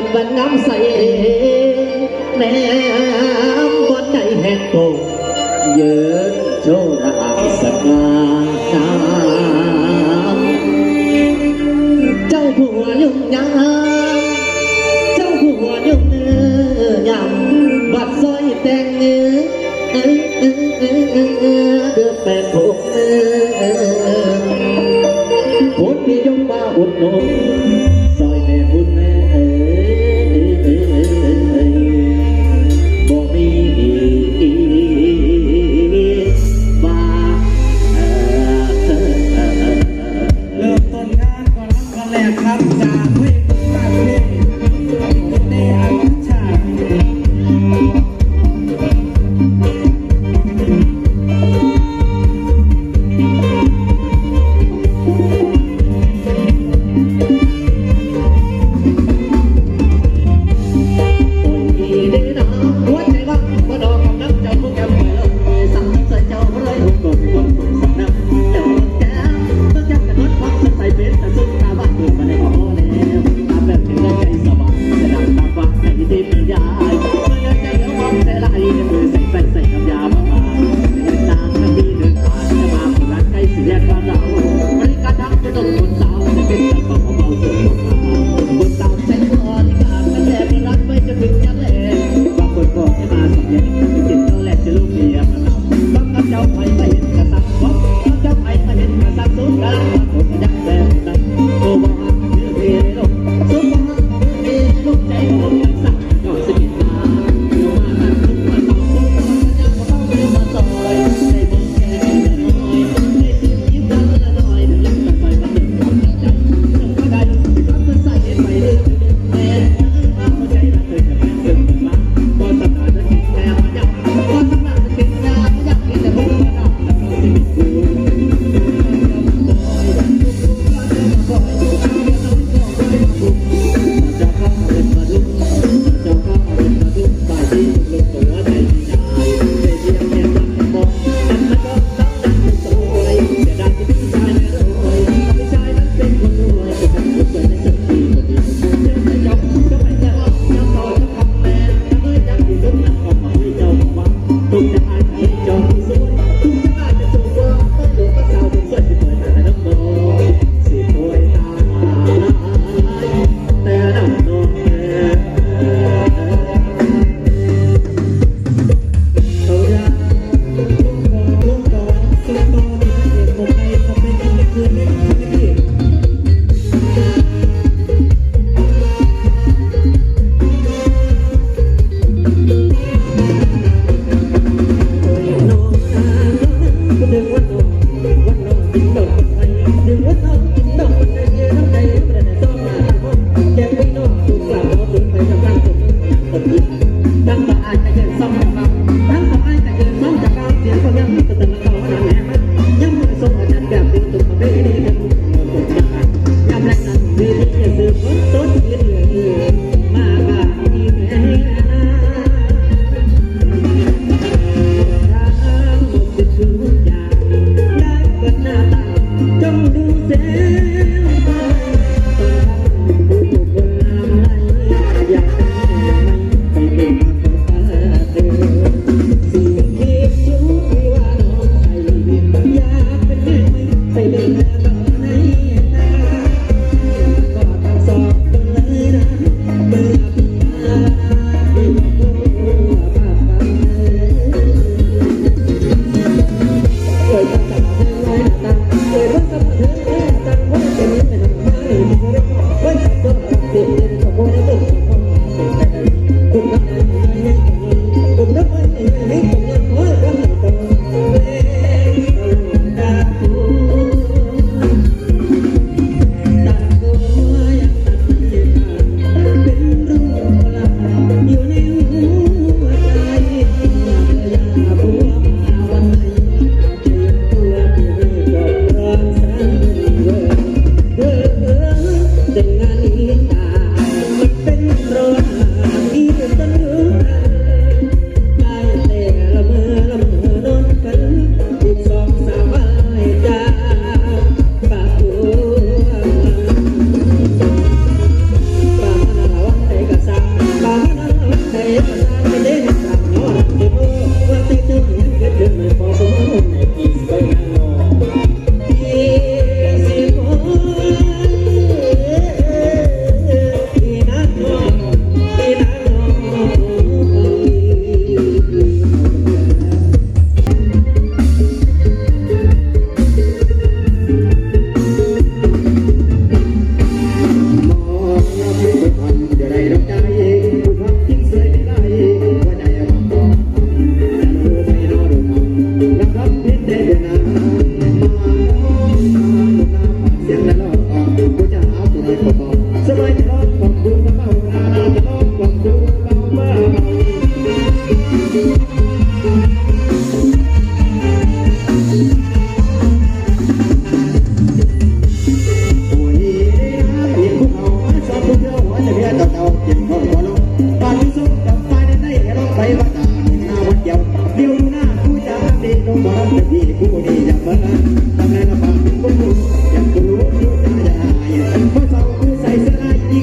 กับบันน้ำใสแม่บนในแหกโตเยืนโชราสกาน้เจ้าผัวยุ่งยามเจ้าผัวยุ่งเนื้อยำบัดซอยแตงเนื้อเดือแปดหกคนื้อคนนิยมมาอุดหนุน Oh, oh, oh,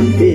y